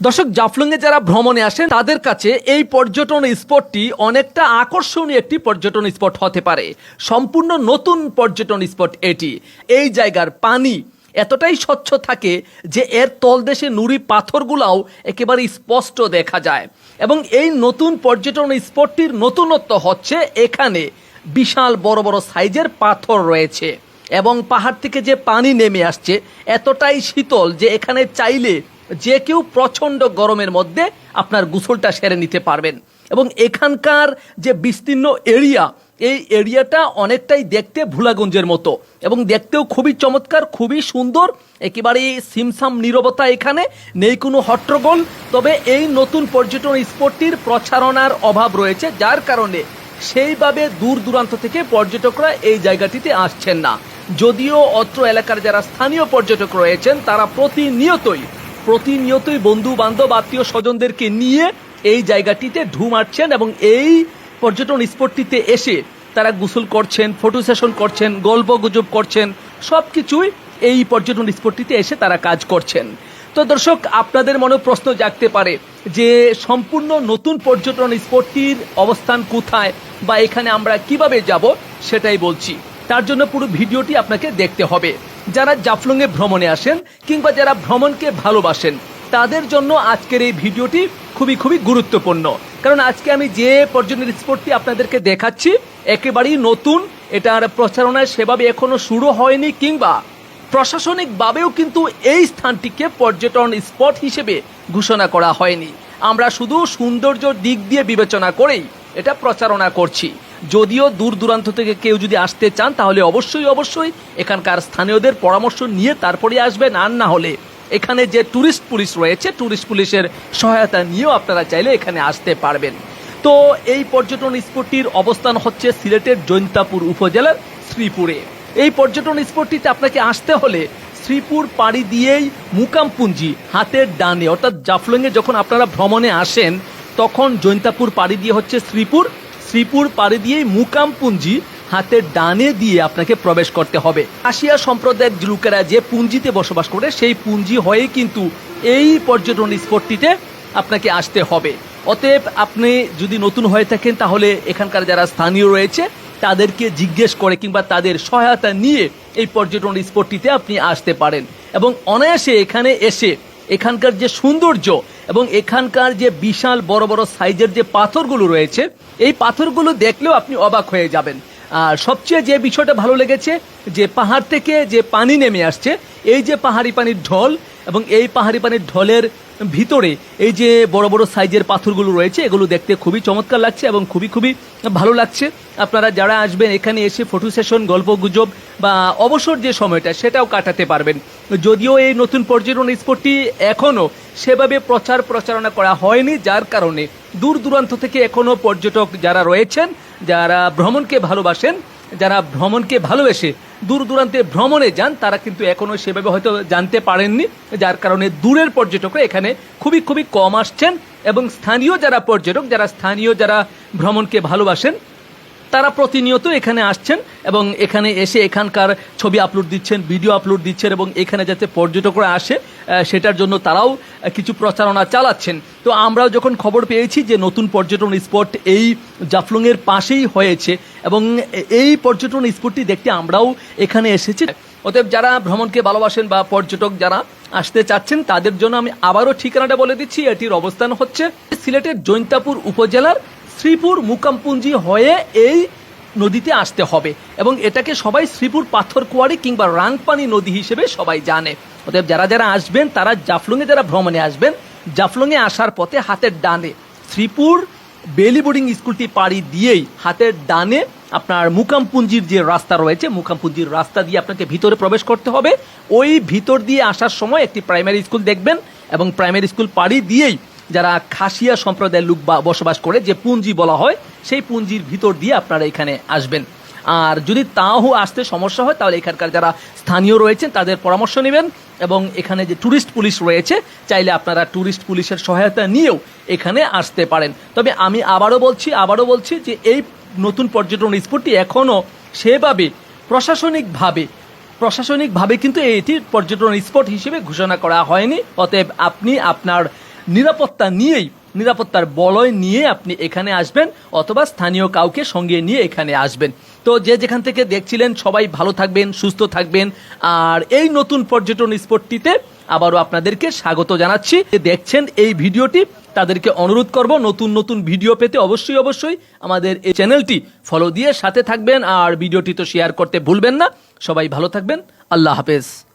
দর্শক, জাফলংয়ে যারা ভ্রমণে আসেন, তাদের কাছে এই পর্যটন স্পটটি অনেকটা আকর্ষণীয় একটি পর্যটন স্পট হতে পারে। সম্পূর্ণ নতুন পর্যটন স্পট এটি। এই জায়গার পানি এতটাই স্বচ্ছ থাকে যে এর তলদেশে নুড়ি পাথরগুলাও একেবারে স্পষ্ট দেখা যায়। এবং এই নতুন পর্যটন স্পটটির নতুনত্ব হচ্ছে এখানে বিশাল বড় বড় সাইজের পাথর রয়েছে। এবং পাহাড় থেকে যে পানি নেমে আসছে, এতটাই শীতল যে এখানে চাইলে যে কেউ প্রচণ্ড গরমের মধ্যে আপনার গোসলটা সেরে নিতে পারবেন। এবং এখানকার যে বিস্তীর্ণ এরিয়া, এই এরিয়াটা অনেকটাই দেখতে ভুলাগঞ্জের মতো। এবং দেখতেও খুবই চমৎকার, খুবই সুন্দর। একেবারে সিমসাম নীরবতা এখানে, নেই কোনো হট্টগোল। তবে এই নতুন পর্যটন স্পটটির প্রচারণার অভাব রয়েছে, যার কারণে সেইভাবে দূর দূরান্ত থেকে পর্যটকরা এই জায়গাটিতে আসছেন না। যদিও অত্র এলাকার যারা স্থানীয় পর্যটক রয়েছেন, তারা প্রতিনিয়তই প্রতিনিয়তই বন্ধু বান্ধব আত্মীয় স্বজনদেরকে নিয়ে এই জায়গাটিতে ঢু মারছেন এবং এই পর্যটন স্পটটিতে এসে তারা গোসল করছেন ফটো সেশন করছেন গল্প গুজব করছেন সব কিছুই এই পর্যটন স্পটটিতে এসে তারা কাজ করছেন। তো দর্শক, আপনাদের মনে প্রশ্ন জাগতে পারে যে সম্পূর্ণ নতুন পর্যটন স্পটটির অবস্থান কোথায় বা এখানে আমরা কীভাবে যাব সেটাই বলছি। তার জন্য পুরো ভিডিওটি আপনাকে দেখতে হবে। যারা জাফলংয়ে ভ্রমণে আসেন কিংবা যারা ভ্রমণকে ভালোবাসেন, তাদের জন্য আজকের এই ভিডিওটি খুবই খুবই গুরুত্বপূর্ণ। কারণ আজকে আমি যে পর্যটন স্পটটি আপনাদেরকে দেখাচ্ছি, একেবারেই নতুন, এটার প্রচারণায় সেভাবে এখনও শুরু হয়নি কিংবা প্রশাসনিকভাবেও কিন্তু এই স্থানটিকে পর্যটন স্পট হিসেবে ঘোষণা করা হয়নি। আমরা শুধু সৌন্দর্য দিক দিয়ে বিবেচনা করেই এটা প্রচারণা করছি। যদিও দূর দূরান্ত থেকে কেউ যদি আসতে চান, তাহলে অবশ্যই অবশ্যই এখানকার স্থানীয়দের পরামর্শ নিয়ে তারপরে আসবেন। আর না হলে এখানে যে ট্যুরিস্ট পুলিশ রয়েছে ট্যুরিস্ট পুলিশের সহায়তা নিয়েও আপনারা চাইলে এখানে আসতে পারবেন। তো এই পর্যটন স্পটটির অবস্থান হচ্ছে সিলেটের জৈন্তাপুর উপজেলার শ্রীপুরে। এই পর্যটন স্পটটিতে আপনাকে আসতে হলে শ্রীপুর পাড়ি দিয়েই মুকামপুঞ্জি হাতের ডানে, অর্থাৎ জাফলংয়ে যখন আপনারা ভ্রমণে আসেন, তখন জৈন্তাপুর পাড়ি দিয়ে হচ্ছে শ্রীপুর শ্রীপুর পাড়ি দিয়েই মুকামপুঞ্জি হাতের ডানে দিয়ে আপনাকে প্রবেশ করতে হবে। আসিয়া সম্প্রদায়ের লোকেরা যে পুঞ্জিতে বসবাস করে, সেই পুঞ্জি হয়ে কিন্তু এই পর্যটন স্পটটিতে আপনাকে আসতে হবে। অতএব আপনি যদি নতুন হয়ে থাকেন, তাহলে এখানকার যারা স্থানীয় রয়েছে, তাদেরকে জিজ্ঞেস করে কিংবা তাদের সহায়তা নিয়ে এই পর্যটন স্পটটিতে আপনি আসতে পারেন। এবং অনায়াসে এখানে এসে এখানকার যে সৌন্দর্য এবং এখানকার যে বিশাল বড় বড় সাইজের যে পাথরগুলো রয়েছে, এই পাথরগুলো দেখলেও আপনি অবাক হয়ে যাবেন। আর সবচেয়ে যে বিষয়টা ভালো লেগেছে, যে পাহাড় থেকে যে পানি নেমে আসছে, এই যে পাহাড়ি পানির ঢল এবং এই পাহাড়ি পানির ঢলের ভিতরে এই যে বড় বড় সাইজের পাথরগুলো রয়েছে, এগুলো দেখতে খুবই চমৎকার লাগছে এবং খুবই খুবই ভালো লাগছে। আপনারা যারা আসবেন এখানে এসে ফটো সেশন গল্প গুজব বা অবসর যে সময়টা, সেটাও কাটাতে পারবেন। যদিও এই নতুন পর্যটন স্পটটি এখনও সেভাবে প্রচার প্রচারণা করা হয়নি, যার কারণে দূর দূরান্ত থেকে এখনও পর্যটক যারা রয়েছেন, যারা ভ্রমণকে ভালোবাসেন, যারা ভ্রমণকে ভালোবেসে দূর দূরান্তে ভ্রমণে যান, তারা কিন্তু এখনও সেভাবে হয়তো জানতে পারেননি, যার কারণে দূরের পর্যটকরা এখানে খুবই খুবই কম আসছেন এবং স্থানীয় যারা পর্যটক, যারা স্থানীয় যারা ভ্রমণকে ভালোবাসেন তারা প্রতিনিয়ত এখানে আসছেন এবং এখানে এসে এখানকার ছবি আপলোড দিচ্ছেন ভিডিও আপলোড দিচ্ছেন এবং এখানে যাতে পর্যটকরা আসে সেটার জন্য তারাও কিছু প্রচারণা চালাচ্ছেন। তো আমরাও যখন খবর পেয়েছি যে নতুন পর্যটন স্পট এই জাফলংয়ের পাশেই হয়েছে এবং এই পর্যটন স্পটটি দেখতে আমরাও এখানে এসেছি। অতএব যারা ভ্রমণকে ভালোবাসেন বা পর্যটক যারা আসতে চাচ্ছেন, তাদের জন্য আমি আবারও ঠিকানাটা বলে দিচ্ছি। এটির অবস্থান হচ্ছে সিলেটের জৈন্তাপুর উপজেলার শ্রীপুর মুকামপুঞ্জি হয়ে এই নদীতে আসতে হবে এবং এটাকে সবাই শ্রীপুর পাথরকুয়ারি কিংবা রাংপানি নদী হিসেবে সবাই জানে। অতএব যারা যারা আসবেন, তারা জাফলংয়ে যারা ভ্রমণে আসবেন, জাফলংয়ে আসার পথে হাতের ডানে শ্রীপুর বেলি বোর্ডিং স্কুলটি পাড়ি দিয়েই হাতের ডানে আপনার মুকামপুঞ্জির যে রাস্তা রয়েছে, মুকামপুঞ্জির রাস্তা দিয়ে আপনাকে ভিতরে প্রবেশ করতে হবে। ওই ভিতর দিয়ে আসার সময় একটি প্রাইমারি স্কুল দেখবেন এবং প্রাইমারি স্কুল পাড়ি দিয়েই যারা খাসিয়া সম্প্রদায়ের লোক বসবাস করে, যে পুঞ্জি বলা হয়, সেই পুঞ্জির ভিতর দিয়ে আপনারা এখানে আসবেন। আর যদি তাও আসতে সমস্যা হয়, তাহলে এখানকার যারা স্থানীয় রয়েছেন, তাদের পরামর্শ নেবেন এবং এখানে যে ট্যুরিস্ট পুলিশ রয়েছে, চাইলে আপনারা ট্যুরিস্ট পুলিশের সহায়তা নিয়েও এখানে আসতে পারেন। তবে আমি আবারও বলছি আবারও বলছি যে এই নতুন পর্যটন স্পটটি এখনও সেভাবে প্রশাসনিকভাবে প্রশাসনিকভাবে কিন্তু এটি পর্যটন স্পট হিসেবে ঘোষণা করা হয়নি। অতএব আপনি আপনার নিরাপত্তা নিয়েই, নিরাপত্তার বলয় নিয়ে আপনি এখানে আসবেন অথবা স্থানীয় কাউকে সঙ্গে নিয়ে এখানে আসবেন। তো যে যেখান থেকে দেখছিলেন সবাই ভালো থাকবেন, সুস্থ থাকবেন। আর এই নতুন পর্যটন স্পটটিতে আবারও আপনাদেরকে স্বাগত জানাচ্ছি। দেখছেন এই ভিডিওটি, তাদেরকে অনুরোধ করব নতুন নতুন ভিডিও পেতে অবশ্যই অবশ্যই আমাদের এই চ্যানেলটি ফলো দিয়ে সাথে থাকবেন। আর ভিডিওটি তো শেয়ার করতে ভুলবেন না। সবাই ভালো থাকবেন। আল্লাহ হাফেজ।